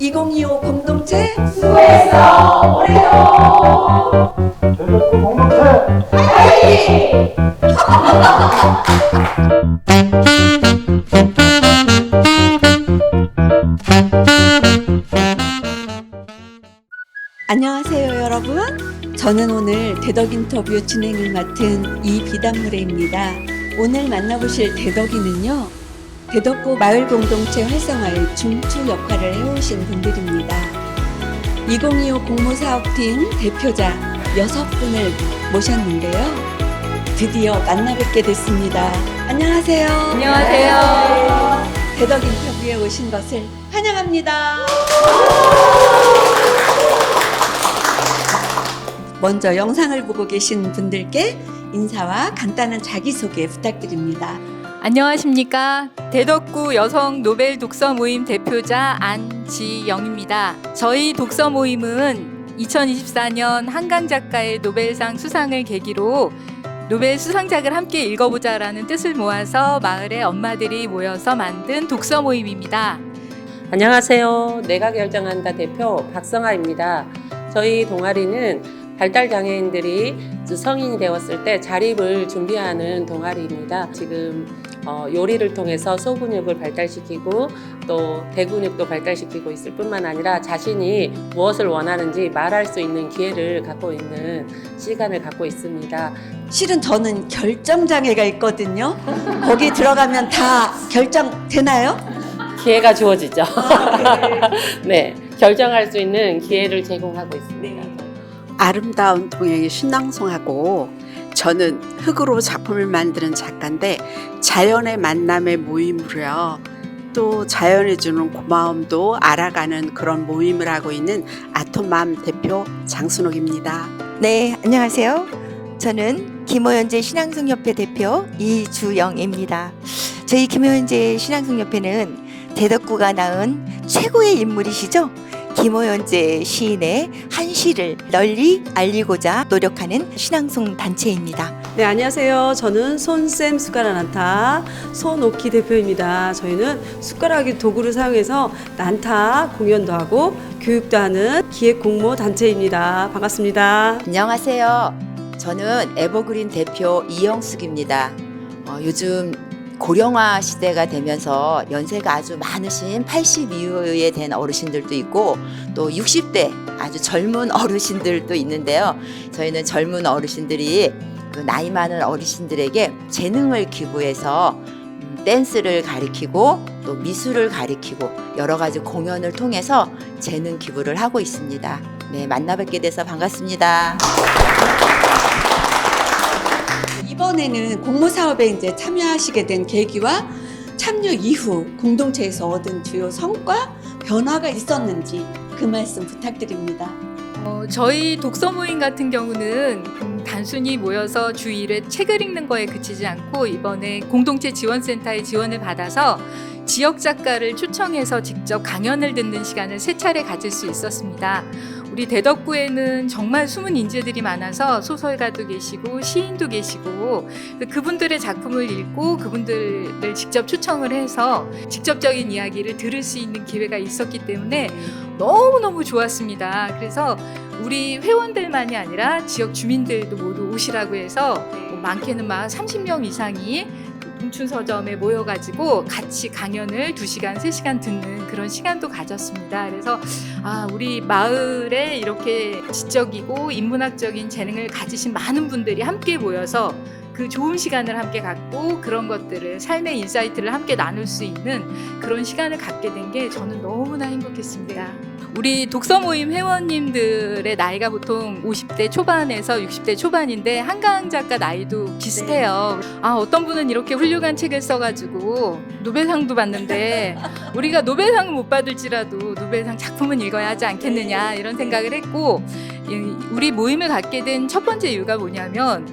2025 공동체 대덕구 공동체 안녕하세요 여러분. 저는 오늘 대덕 인터뷰 진행을 맡은 이비담무래입니다. 오늘 만나보실 대덕이는요 대덕구 마을 공동체 활성화의 중추 역할을 해오신 분들입니다 2025 공모사업팀 대표자 여섯 분을 모셨는데요 드디어 만나 뵙게 됐습니다 안녕하세요 안녕하세요. 대덕 인터뷰에 오신 것을 환영합니다. 먼저 영상을 보고 계신 분들께 인사와 간단한 자기소개 부탁드립니다. 안녕하십니까. 대덕구 여성 노벨 독서 모임 대표자 안지영입니다. 저희 독서 모임은 2024년 한강 작가의 노벨상 수상을 계기로 노벨 수상작을 함께 읽어보자라는 뜻을 모아서 마을의 엄마들이 모여서 만든 독서 모임입니다. 안녕하세요. 내가 결정한다 대표 박성아입니다. 저희 동아리는 발달 장애인들이 성인이 되었을 때 자립을 준비하는 동아리입니다. 지금 어, 요리를 통해서 소근육을 발달시키고 또 대근육도 발달시키고 있을 뿐만 아니라 자신이 무엇을 원하는지 말할 수 있는 기회를 갖고 있는 시간을 갖고 있습니다. 실은 저는 결정 장애가 있거든요. 거기 들어가면 다 결정 되나요? 기회가 주어지죠. 네, 결정할 수 있는 기회를 제공하고 있습니다. 아름다운 동양의 신앙송하고 저는 흙으로 작품을 만드는 작가인데 자연의 만남의 모임으로요. 또 자연이 주는 고마움도 알아가는 그런 모임을 하고 있는 아토맘 대표 장순옥입니다. 네, 안녕하세요. 저는 김호연제 신앙송협회 대표 이주영입니다. 저희 김호연제 신앙송협회는 대덕구가 낳은 최고의 인물이시죠. 김호연제 시인의 한 시를 널리 알리고자 노력하는 신앙송 단체입니다. 네, 안녕하세요. 저는 손쌤 숟가락 난타 손오키 대표입니다. 저희는 숟가락이 도구를 사용해서 난타 공연도 하고 교육도 하는 기획 공모 단체입니다. 반갑습니다. 안녕하세요. 저는 에버그린 대표 이영숙입니다. 어, 요즘 고령화 시대가 되면서 연세가 아주 많으신 80 이후에 된 어르신들도 있고 또 60대 아주 젊은 어르신들도 있는데요. 저희는 젊은 어르신들이 그 나이 많은 어르신들에게 재능을 기부해서 음, 댄스를 가리키고 또 미술을 가리키고 여러 가지 공연을 통해서 재능 기부를 하고 있습니다. 네, 만나 뵙게 돼서 반갑습니다. 이번에는 공모 사업에 이제 참여하시게 된 계기와 참여 이후 공동체에서 얻은 주요 성과, 변화가 있었는지 그 말씀 부탁드립니다. 어, 저희 독서 모임 같은 경우는 음, 단순히 모여서 주 1회 책을 읽는 거에 그치지 않고 이번에 공동체 지원센터의 지원을 받아서 지역 작가를 초청해서 직접 강연을 듣는 시간을 세 차례 가질 수 있었습니다. 우리 대덕구에는 정말 숨은 인재들이 많아서 소설가도 계시고 시인도 계시고 그분들의 작품을 읽고 그분들을 직접 초청을 해서 직접적인 이야기를 들을 수 있는 기회가 있었기 때문에 너무너무 좋았습니다. 그래서 우리 회원들만이 아니라 지역 주민들도 모두 오시라고 해서 뭐 많게는 막 30명 이상이 그 동춘서점에 모여가지고 같이 강연을 2시간, 3시간 듣는 그런 시간도 가졌습니다. 그래서 아, 우리 마을에 이렇게 지적이고 인문학적인 재능을 가지신 많은 분들이 함께 모여서 그 좋은 시간을 함께 갖고 그런 것들을 삶의 인사이트를 함께 나눌 수 있는 그런 시간을 갖게 된 게 저는 너무나 행복했습니다. 우리 독서 모임 회원님들의 나이가 보통 50대 초반에서 60대 초반인데 한강 작가 나이도 비슷해요. 아 어떤 분은 이렇게 훌륭한 책을 써가지고 노벨상도 받는데 우리가 노벨상은 못 받을지라도 노벨상 작품은 읽어야 하지 않겠느냐 이런 생각을 했고 이- 우리 모임을 갖게 된 첫 번째 이유가 뭐냐면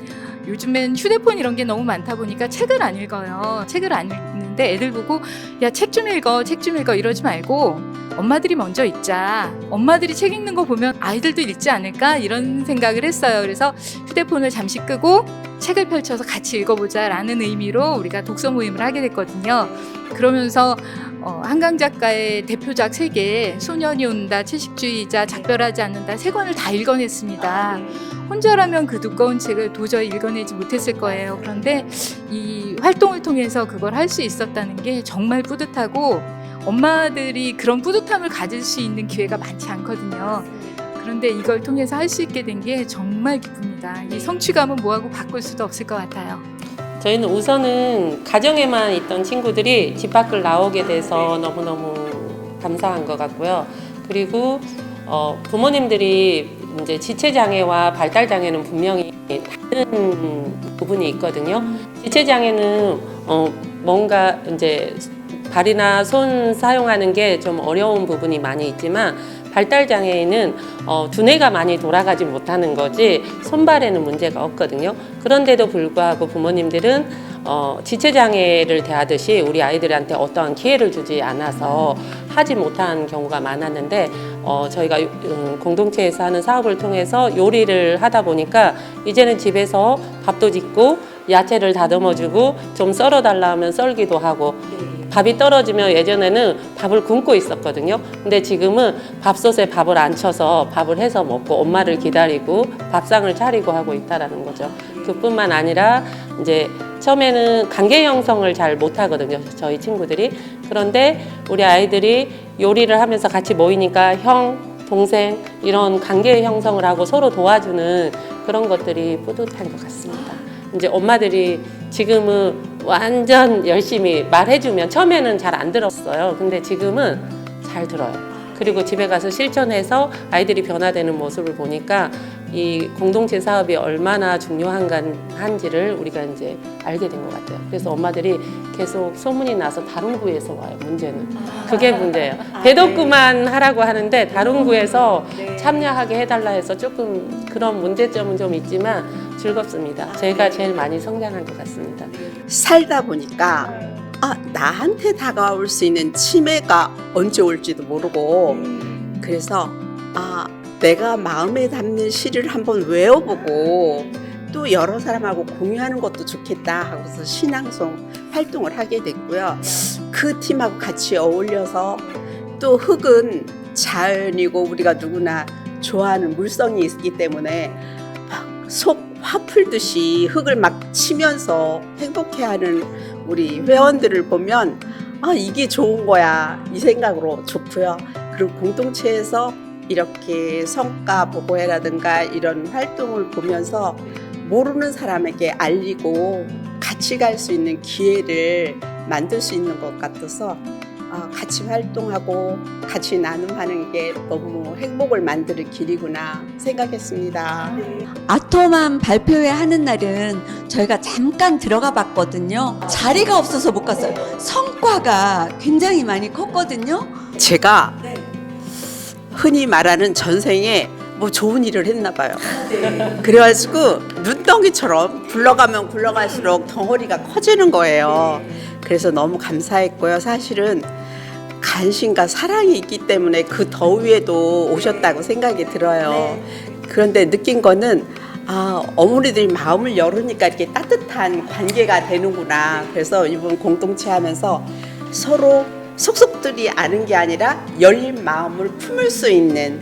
요즘엔 휴대폰 이런 게 너무 많다 보니까 책을 안 읽어요. 책을 안 읽는 데 애들 보고 야 책 좀 읽어, 책 좀 읽어 이러지 말고 엄마들이 먼저 읽자. 엄마들이 책 읽는 거 보면 아이들도 읽지 않을까 이런 생각을 했어요. 그래서 휴대폰을 잠시 끄고 책을 펼쳐서 같이 읽어보자 라는 의미로 우리가 독서 모임을 하게 됐거든요. 그러면서 어, 한강 작가의 대표작 세 개, 소년이 온다, 채식주의자, 작별하지 않는다 세 권을 다 읽어냈습니다. 혼자라면 그 두꺼운 책을 도저히 읽어내지 못했을 거예요. 그런데 이 활동을 통해서 그걸 할 수 있었다는 게 정말 뿌듯하고 엄마들이 그런 뿌듯함을 가질 수 있는 기회가 많지 않거든요. 그런데 이걸 통해서 할 수 있게 된 게 정말 기쁩니다. 이 성취감은 뭐하고 바꿀 수도 없을 것 같아요. 저희는 우선은 가정에만 있던 친구들이 집 밖을 나오게 돼서 너무너무 감사한 것 같고요. 그리고 어, 부모님들이 이제 지체장애와 발달장애는 분명히 다른 부분이 있거든요. 지체장애는 어, 뭔가 이제 발이나 손 사용하는 게 좀 어려운 부분이 많이 있지만 발달 장애인은 어, 두뇌가 많이 돌아가지 못하는 거지 손발에는 문제가 없거든요. 그런데도 불구하고 부모님들은 어, 지체 장애를 대하듯이 우리 아이들한테 어떠한 기회를 주지 않아서 하지 못한 경우가 많았는데 어, 저희가 음, 공동체에서 하는 사업을 통해서 요리를 하다 보니까 이제는 집에서 밥도 짓고 야채를 다듬어주고 좀 썰어달라 하면 썰기도 하고 밥이 떨어지면 예전에는 밥을 굶고 있었거든요. 근데 지금은 밥솥에 밥을 안 쳐서 밥을 해서 먹고 엄마를 기다리고 밥상을 차리고 하고 있다라는 거죠. 그뿐만 아니라 이제 처음에는 관계 형성을 잘 못하거든요. 저희 친구들이. 그런데 우리 아이들이 요리를 하면서 같이 모이니까 형, 동생 이런 관계 형성을 하고 서로 도와주는 그런 것들이 뿌듯한 것 같습니다. 이제 엄마들이 지금은 완전 열심히 말해주면 처음에는 잘 안 들었어요. 근데 지금은 잘 들어요. 그리고 집에 가서 실천해서 아이들이 변화되는 모습을 보니까 이 공동체 사업이 얼마나 중요한지를 우리가 이제 알게 된 것 같아요. 그래서 엄마들이 계속 소문이 나서 다른 구에서 와요. 문제는 그게 문제예요. 대덕구만 하라고 하는데 다른 구에서 참여하게 해달라 해서 조금 그런 문제점은 좀 있지만 즐겁습니다. 제가 제일 많이 성장한 것 같습니다. 살다 보니까 아 나한테 다가올 수 있는 치매가 언제 올지도 모르고 그래서 아 내가 마음에 담는 시를 한번 외워보고 또 여러 사람하고 공유하는 것도 좋겠다 하고서 신앙송 활동을 하게 됐고요. 그 팀하고 같이 어울려서 또 흙은 자연이고 우리가 누구나 좋아하는 물성이 있기 때문에 막 속 화풀듯이 흙을 막 치면서 행복해하는 우리 회원들을 보면 아 이게 좋은 거야 이 생각으로 좋고요. 그리고 공동체에서 이렇게 성과 보고회라든가 이런 활동을 보면서 모르는 사람에게 알리고 같이 갈 수 있는 기회를 만들 수 있는 것 같아서 어, 같이 활동하고 같이 나눔하는 게 너무 행복을 만드는 길이구나 생각했습니다. 아토만 발표회 하는 날은 저희가 잠깐 들어가 봤거든요. 자리가 없어서 못 갔어요. 성과가 굉장히 많이 컸거든요. 제가 흔히 말하는 전생에 뭐 좋은 일을 했나 봐요. 그래가지고 눈덩이처럼 굴러가면 굴러갈수록 덩어리가 커지는 거예요. 그래서 너무 감사했고요. 사실은 관심과 사랑이 있기 때문에 그 더위에도 오셨다고 생각이 들어요. 그런데 느낀 거는 아, 어머니들이 마음을 열으니까 이렇게 따뜻한 관계가 되는구나. 그래서 이번 공동체 하면서 서로 속속들이 아는 게 아니라 열린 마음을 품을 수 있는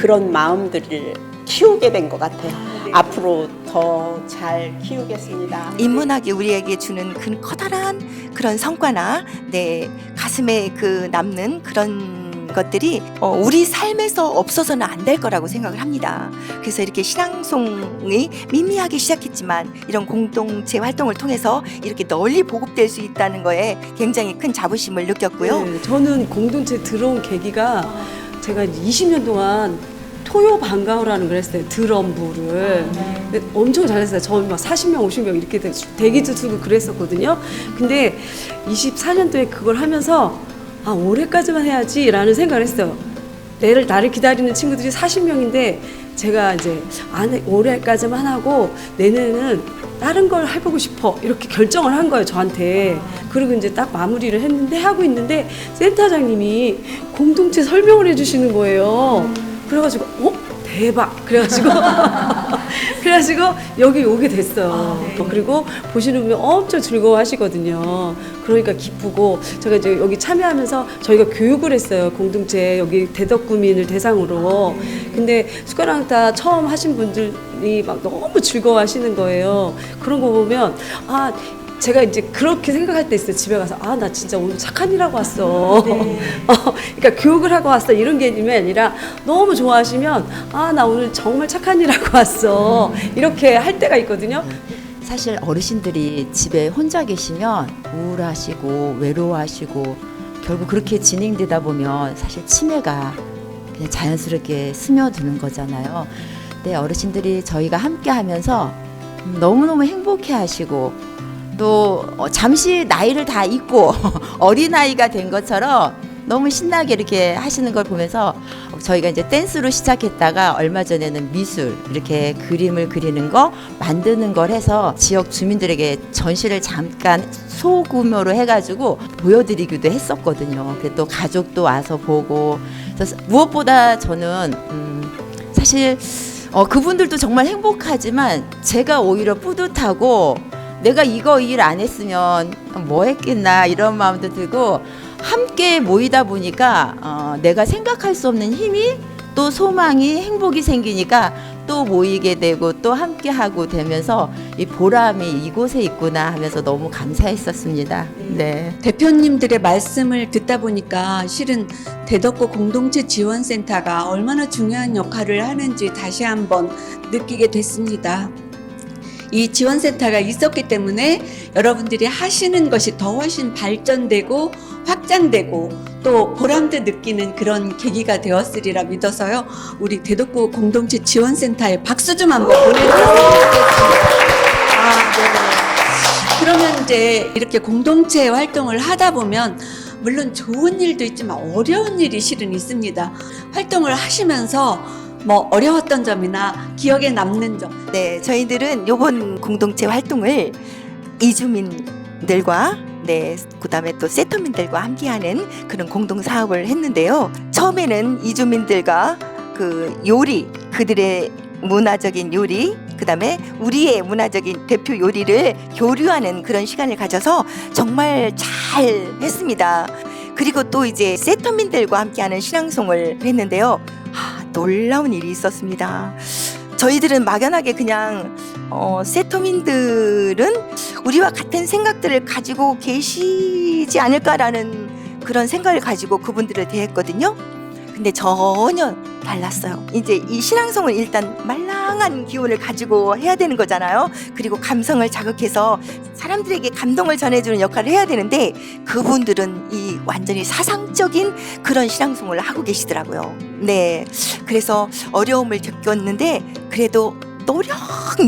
그런 마음들을 키우게 된 것 같아요. 앞으로 더 잘 키우겠습니다. 인문학이 우리에게 주는 그 커다란 그런 성과나 내 가슴에 그 남는 그런 것들이 어, 우리 삶에서 없어서는 안 될 거라고 생각을 합니다. 그래서 이렇게 신앙송이 미미하게 시작했지만 이런 공동체 활동을 통해서 이렇게 널리 보급될 수 있다는 거에 굉장히 큰 자부심을 느꼈고요. 네, 저는 공동체 들어온 계기가 제가 20년 동안 토요 방과후라는 걸 했어요. 드럼부를. 근데 엄청 잘했어요. 저는 막 40명, 50명 이렇게 대- 대기도 쓰고 그랬었거든요. 근데 24년도에 그걸 하면서 아, 올해까지만 해야지라는 생각을 했어요. 내를 나를 기다리는 친구들이 40명인데 제가 이제 안 올해까지만 하고 내년에는 다른 걸 해보고 싶어. 이렇게 결정을 한 거예요 저한테. 그리고 이제 딱 마무리를 했는데 하고 있는데 센터장님이 공동체 설명을 해주시는 거예요. 그래가지고 어? 대박. 그래가지고 그래가지고 여기 오게 됐어요. 어, 그리고 보시는 분이 엄청 즐거워 하시거든요. 그러니까 기쁘고 제가 이제 여기 참여하면서 저희가 교육을 했어요. 공동체 여기 대덕구민을 대상으로. 근데 숟가락 다 처음 하신 분들이 막 너무 즐거워 하시는 거예요. 그런 거 보면 아 제가 이제 그렇게 생각할 때 있어요. 집에 가서 아 나 진짜 오늘 착한 일하고 왔어. 어, 그러니까 교육을 하고 왔어 이런 개념이 아니라 너무 좋아하시면 아 나 오늘 정말 착한 일하고 왔어 이렇게 할 때가 있거든요. 사실 어르신들이 집에 혼자 계시면 우울하시고 외로워하시고 결국 그렇게 진행되다 보면 사실 치매가 그냥 자연스럽게 스며드는 거잖아요. 근데 어르신들이 저희가 함께 하면서 너무너무 행복해 하시고 또 어, 잠시 나이를 다 잊고 어린아이가 된 것처럼 너무 신나게 이렇게 하시는 걸 보면서 저희가 이제 댄스로 시작했다가 얼마 전에는 미술 이렇게 그림을 그리는 거 만드는 걸 해서 지역 주민들에게 전시를 잠깐 소규모로 해가지고 보여드리기도 했었거든요. 또 가족도 와서 보고 그래서 무엇보다 저는 음, 사실 어, 그분들도 정말 행복하지만 제가 오히려 뿌듯하고 내가 이거 일 안 했으면 뭐 했겠나 이런 마음도 들고 함께 모이다 보니까 어, 내가 생각할 수 없는 힘이 또 소망이 행복이 생기니까 또 모이게 되고 또 함께 하고 되면서 이 보람이 이곳에 있구나 하면서 너무 감사했었습니다. 네. 대표님들의 말씀을 듣다 보니까 실은 대덕구 공동체 지원센터가 얼마나 중요한 역할을 하는지 다시 한번 느끼게 됐습니다. 이 지원센터가 있었기 때문에 여러분들이 하시는 것이 더 훨씬 발전되고 확장되고 또 보람도 느끼는 그런 계기가 되었으리라 믿어서요. 우리 대덕구 공동체 지원센터에 박수 좀 한번 보내드렸으면 좋겠습니다. 아, 네. 그러면 이제 이렇게 공동체 활동을 하다 보면 물론 좋은 일도 있지만 어려운 일이 실은 있습니다. 활동을 하시면서 뭐 어려웠던 점이나 기억에 남는 점 네, 저희들은 요번 공동체 활동을 이주민들과 네, 그다음에 또 세터민들과 함께하는 그런 공동 사업을 했는데요. 처음에는 이주민들과 그 요리 그들의 문화적인 요리 그다음에 우리의 문화적인 대표 요리를 교류하는 그런 시간을 가져서 정말 잘 했습니다. 그리고 또 이제 세터민들과 함께하는 신앙송을 했는데요. 아, 놀라운 일이 있었습니다. 저희들은 막연하게 그냥 어, 세터민들은 우리와 같은 생각들을 가지고 계시지 않을까라는 그런 생각을 가지고 그분들을 대했거든요. 근데 전혀 달랐어요. 이제 이 신앙성은 일단 말랑한 기운을 가지고 해야 되는 거잖아요. 그리고 감성을 자극해서 사람들에게 감동을 전해주는 역할을 해야 되는데 그분들은 이 완전히 사상적인 그런 신앙송을 하고 계시더라고요. 네. 그래서 어려움을 겪었는데 그래도 노력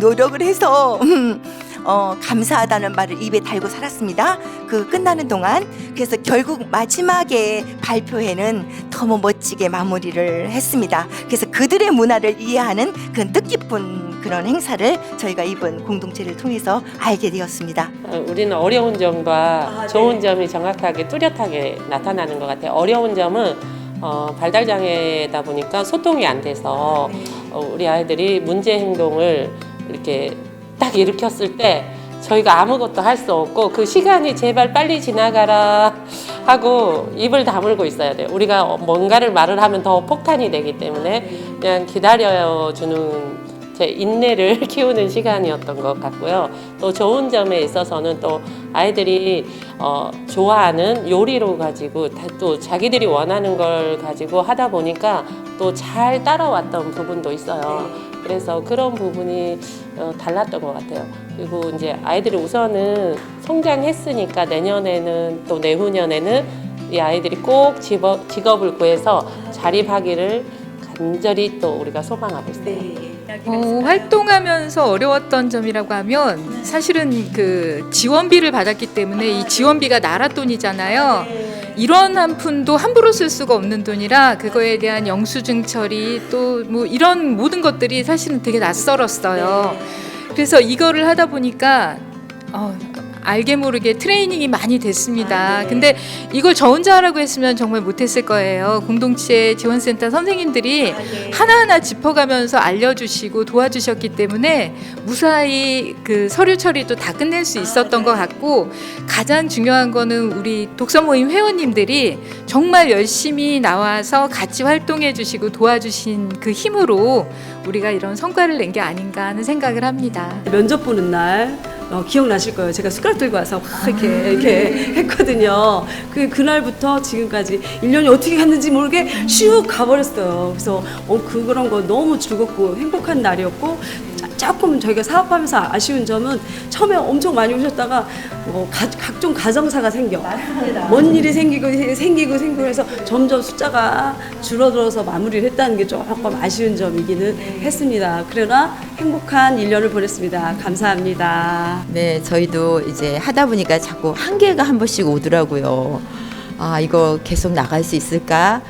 노력을 해서 음, 어, 감사하다는 말을 입에 달고 살았습니다. 그 끝나는 동안 그래서 결국 마지막에 발표회는 너무 멋지게 마무리를 했습니다. 그래서 그들의 문화를 이해하는 그 뜻깊은 그런 행사를 저희가 이번 공동체를 통해서 알게 되었습니다. 어, 우리는 어려운 점과 아, 네. 좋은 점이 정확하게 뚜렷하게 나타나는 것 같아요. 어려운 점은 어, 발달 장애다 보니까 소통이 안 돼서 어, 우리 아이들이 문제 행동을 이렇게 딱 일으켰을 때 저희가 아무것도 할 수 없고 그 시간이 제발 빨리 지나가라 하고 입을 다물고 있어야 돼요. 우리가 뭔가를 말을 하면 더 폭탄이 되기 때문에 그냥 기다려주는 제 인내를 키우는 시간이었던 것 같고요. 또 좋은 점에 있어서는 또 아이들이 어, 좋아하는 요리로 가지고 다또 자기들이 원하는 걸 가지고 하다 보니까 또 잘 따라왔던 부분도 있어요. 그래서 그런 부분이 어, 달랐던 것 같아요. 그리고 이제 아이들이 우선은 성장했으니까 내년에는 또 내후년에는 이 아이들이 꼭 직업, 직업을 구해서 자립하기를 간절히 또 우리가 소망하고 있어요. 어, 활동하면서 어려웠던 점이라고 하면 사실은 그 지원비를 받았기 때문에 이 지원비가 나라 돈이잖아요. 이런 한 푼도 함부로 쓸 수가 없는 돈이라 그거에 대한 영수증 처리 또 뭐 이런 모든 것들이 사실은 되게 낯설었어요. 그래서 이거를 하다 보니까 어, 알게 모르게 트레이닝이 많이 됐습니다. 아, 네. 근데 이걸 저 혼자 하라고 했으면 정말 못했을 거예요. 공동체 지원센터 선생님들이 하나하나 짚어가면서 알려주시고 도와주셨기 때문에 무사히 그 서류 처리도 다 끝낼 수 있었던 것 같고 가장 중요한 거는 우리 독서 모임 회원님들이 정말 열심히 나와서 같이 활동해 주시고 도와주신 그 힘으로 우리가 이런 성과를 낸 게 아닌가 하는 생각을 합니다. 면접 보는 날 어, 기억나실 거예요. 제가 숟가락 들고 와서 확 이렇게 이렇게 했거든요. 그 그날부터 지금까지 1년이 어떻게 갔는지 모르게 슉 가버렸어요. 그래서 어, 그 그런 거 너무 즐겁고 행복한 날이었고 자- 조금 저희가 사업하면서 아쉬운 점은 처음에 엄청 많이 오셨다가 뭐 가- 각종 가정사가 생겨 뭔 일이 생기고 생기고 생기고 해서 점점 숫자가 줄어들어서 마무리를 했다는 게 조금 아쉬운 점이기는 했습니다. 그러나 행복한 1년을 보냈습니다. 감사합니다. 네, 저희도 이제 하다 보니까 자꾸 한 개가 한 번씩 오더라고요. 아, 이거 계속 나갈 수 있을까?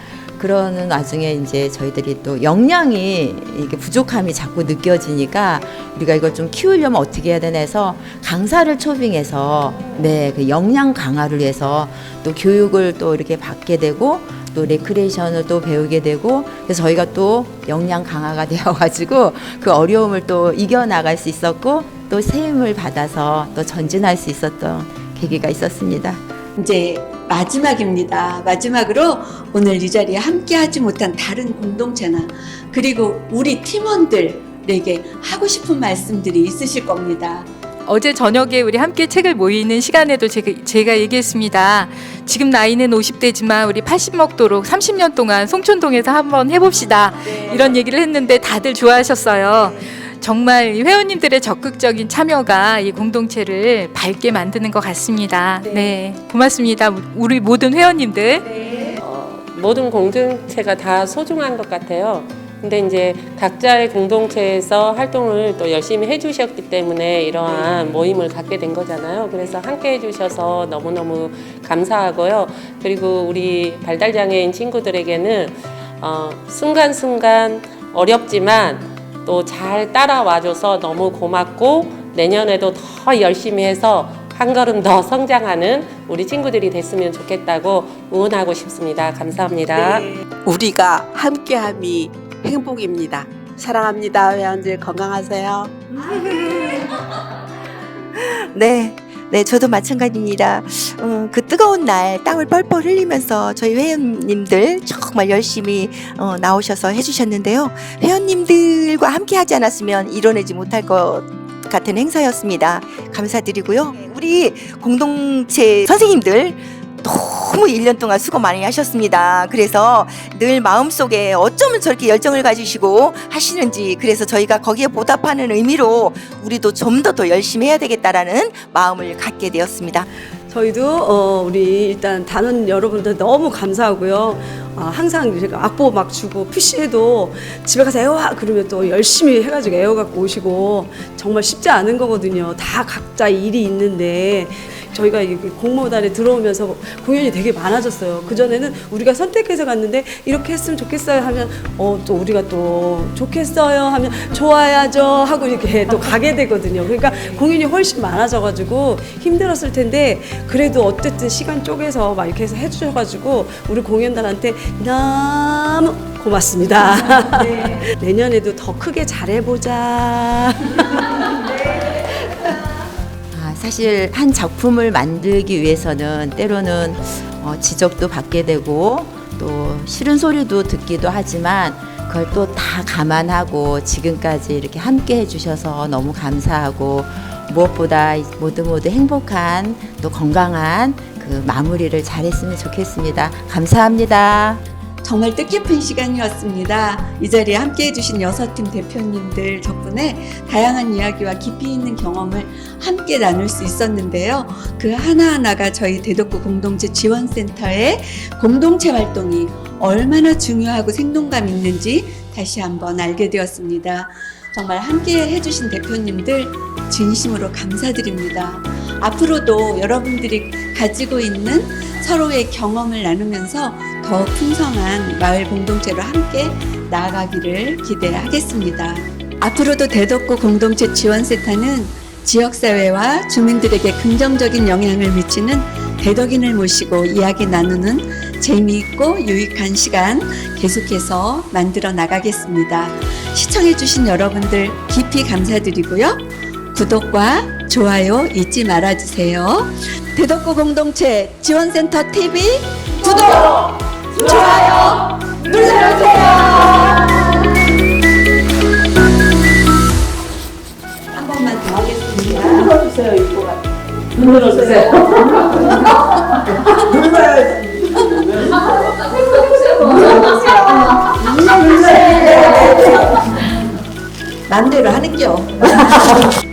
그러는 와중에 이제 저희들이 또 역량이 이게 부족함이 자꾸 느껴지니까 우리가 이걸 좀 키우려면 어떻게 해야 되나 해서 강사를 초빙해서 네, 그 역량 강화를 위해서 또 교육을 또 이렇게 받게 되고 또 레크레이션을 또 배우게 되고 그래서 저희가 또 역량 강화가 되어 가지고 그 어려움을 또 이겨 나갈 수 있었고 또새 힘을 받아서 또 전진할 수 있었던 계기가 있었습니다. 이제 마지막입니다. 마지막으로 오늘 이 자리에 함께하지 못한 다른 공동체나 그리고 우리 팀원들에게 하고 싶은 말씀들이 있으실 겁니다. 어제 저녁에 우리 함께 책을 모이는 시간에도 제가, 제가 얘기했습니다. 지금 나이는 50대지만 우리 80 먹도록 30년 동안 송촌동에서 한번 해봅시다. 이런 얘기를 했는데 다들 좋아하셨어요. 정말 이 회원님들의 적극적인 참여가 이 공동체를 밝게 만드는 것 같습니다. 네, 고맙습니다. 우리 모든 회원님들. 어, 모든 공동체가 다 소중한 것 같아요. 근데 이제 각자의 공동체에서 활동을 또 열심히 해주셨기 때문에 이러한 모임을 갖게 된 거잖아요. 그래서 함께 해주셔서 너무너무 감사하고요. 그리고 우리 발달장애인 친구들에게는 어, 순간순간 어렵지만 또 잘 따라와줘서 너무 고맙고 내년에도 더 열심히 해서 한 걸음 더 성장하는 우리 친구들이 됐으면 좋겠다고 응원하고 싶습니다. 감사합니다. 우리가 함께함이 행복입니다. 사랑합니다. 회원들 건강하세요. 네. 네, 저도 마찬가지입니다. 어, 그 뜨거운 날 땀을 뻘뻘 흘리면서 저희 회원님들 정말 열심히 어, 나오셔서 해주셨는데요. 회원님들과 함께 하지 않았으면 이뤄내지 못할 것 같은 행사였습니다. 감사드리고요. 우리 공동체 선생님들 너무 1년 동안 수고 많이 하셨습니다. 그래서 늘 마음속에 어쩌면 저렇게 열정을 가지시고 하시는지 그래서 저희가 거기에 보답하는 의미로 우리도 좀 더 더 열심히 해야 되겠다라는 마음을 갖게 되었습니다. 저희도 어, 우리 일단 단원 여러분들 너무 감사하고요. 아, 항상 제가 악보 막 주고 푸시해도 집에 가서 애워와 그러면 또 열심히 해가지고 애워 갖고 오시고 정말 쉽지 않은 거거든요. 다 각자 일이 있는데 저희가 이 공모단에 들어오면서 공연이 되게 많아졌어요. 그 전에는 우리가 선택해서 갔는데 이렇게 했으면 좋겠어요 하면 어 또 우리가 또 좋겠어요 하면 좋아야죠 하고 이렇게 또 가게 되거든요. 그러니까 공연이 훨씬 많아져가지고 힘들었을 텐데 그래도 어쨌든 시간 쪼개서 막 이렇게 해서 해주셔가지고 우리 공연단한테 너무 고맙습니다. 내년에도 더 크게 잘해보자. 아, 사실 한 작품을 만들기 위해서는 때로는 어, 지적도 받게 되고 또 싫은 소리도 듣기도 하지만 그걸 또 다 감안하고 지금까지 이렇게 함께 해주셔서 너무 감사하고 무엇보다 모두 모두 행복한 또 건강한 그 마무리를 잘했으면 좋겠습니다. 감사합니다. 정말 뜻깊은 시간이었습니다. 이 자리에 함께 해주신 여섯 팀 대표님들 덕분에 다양한 이야기와 깊이 있는 경험을 함께 나눌 수 있었는데요. 그 하나하나가 저희 대덕구 공동체 지원센터의 공동체 활동이 얼마나 중요하고 생동감 있는지 다시 한번 알게 되었습니다. 정말 함께 해주신 대표님들 진심으로 감사드립니다. 앞으로도 여러분들이 가지고 있는 서로의 경험을 나누면서 더 풍성한 마을 공동체로 함께 나아가기를 기대하겠습니다. 앞으로도 대덕구 공동체 지원센터는 지역사회와 주민들에게 긍정적인 영향을 미치는 대덕인을 모시고 이야기 나누는 재미있고 유익한 시간 계속해서 만들어 나가겠습니다. 시청해주신 여러분들 깊이 감사드리고요. 구독과 좋아요 잊지 말아주세요. 대덕구 공동체 지원센터 TV 구독, 좋아요 눌러주세요. 한 번만 더 하겠습니다. 맘대로 하는겨.